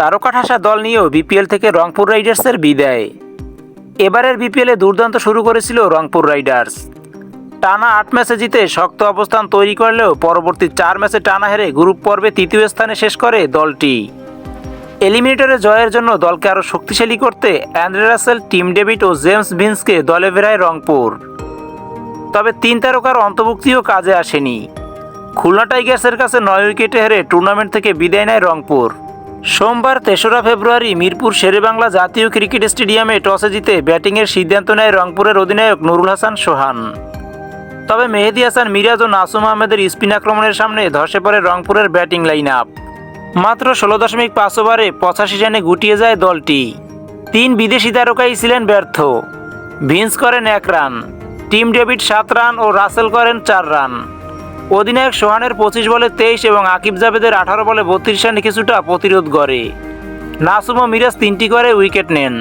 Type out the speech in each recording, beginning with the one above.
তারকা ঠাসা দল নিয়েও বিপিএল থেকে রংপুর রাইডার্সের বিদায়। এবারের বিপিএলে দুর্দান্ত শুরু করেছিল রংপুর রাইডার্স। টানা আট ম্যাচে জিতে শক্ত অবস্থান তৈরি করলেও পরবর্তী চার ম্যাচে টানা হেরে গ্রুপ পর্বে তৃতীয় স্থানে শেষ করে দলটি। এলিমিনেটরে জয়ের জন্য দলকে আরও শক্তিশালী করতে অ্যান্ড্রে রাসেল, টিম ডেভিড ও জেমস ভিন্সকে দলে ফেরায় রংপুর। তবে তিন তারকার অন্তর্ভুক্তিও কাজে আসেনি। খুলনা টাইগার্সের কাছে নয় উইকেটে হেরে টুর্নামেন্ট থেকে বিদায় নেয় রংপুর। সোমবার তেসরা ফেব্রুয়ারি মিরপুর শেরেবাংলা জাতীয় ক্রিকেট স্টেডিয়ামে টসে জিতে ব্যাটিংয়ের সিদ্ধান্ত নেয় রংপুরের অধিনায়ক নুরুল হাসান সোহান। তবে মেহেদি হাসান, মিরাজ ও নাসুম আহমেদের স্পিন আক্রমণের সামনে ধসে পড়ে রংপুরের ব্যাটিং লাইন আপ মাত্র ষোলো দশমিক পাঁচ ওভারে পঁচাশি রানে গুটিয়ে যায় দলটি। তিন বিদেশি তারকাই ছিলেন ব্যর্থ। ভিন্স করেন এক রান, টিম ডেভিড সাত রান ও রাসেল করেন চার রান। অধিনায়ক সোহানের পঁচিশ বলে তেইশ এবং আকিব জাভেদের আঠারো বলে বত্রিশ রানে কিছুটা প্রতিরোধ করে নাসুম ও মিরাজ তিনটি করে উইকেট নেন।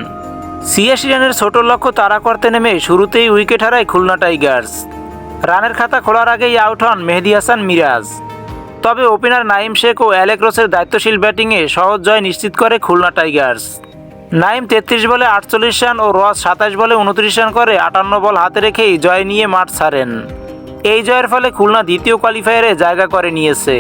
ছিয়াশি রানের ছোট লক্ষ্য তারা করতে নেমে শুরুতেই উইকেট হারায় খুলনা টাইগার্স। রানের খাতা খোলার আগেই আউট হন মেহেদি হাসান, মিরাজ। তবে ওপেনার নাইম শেখ ও অ্যালেক রসের দায়িত্বশীল ব্যাটিংয়ে সহজ জয় নিশ্চিত করে খুলনা টাইগার্স। নাইম তেত্রিশ বলে আটচল্লিশ রান ও রস সাতাশ বলে উনত্রিশ রান করে আটান্ন বল হাতে রেখেই জয় নিয়ে মাঠ ছাড়েন। এই জয়ের ফলে খুলনা দ্বিতীয় কোয়ালিফায়ারে জায়গা করে নিয়েছে।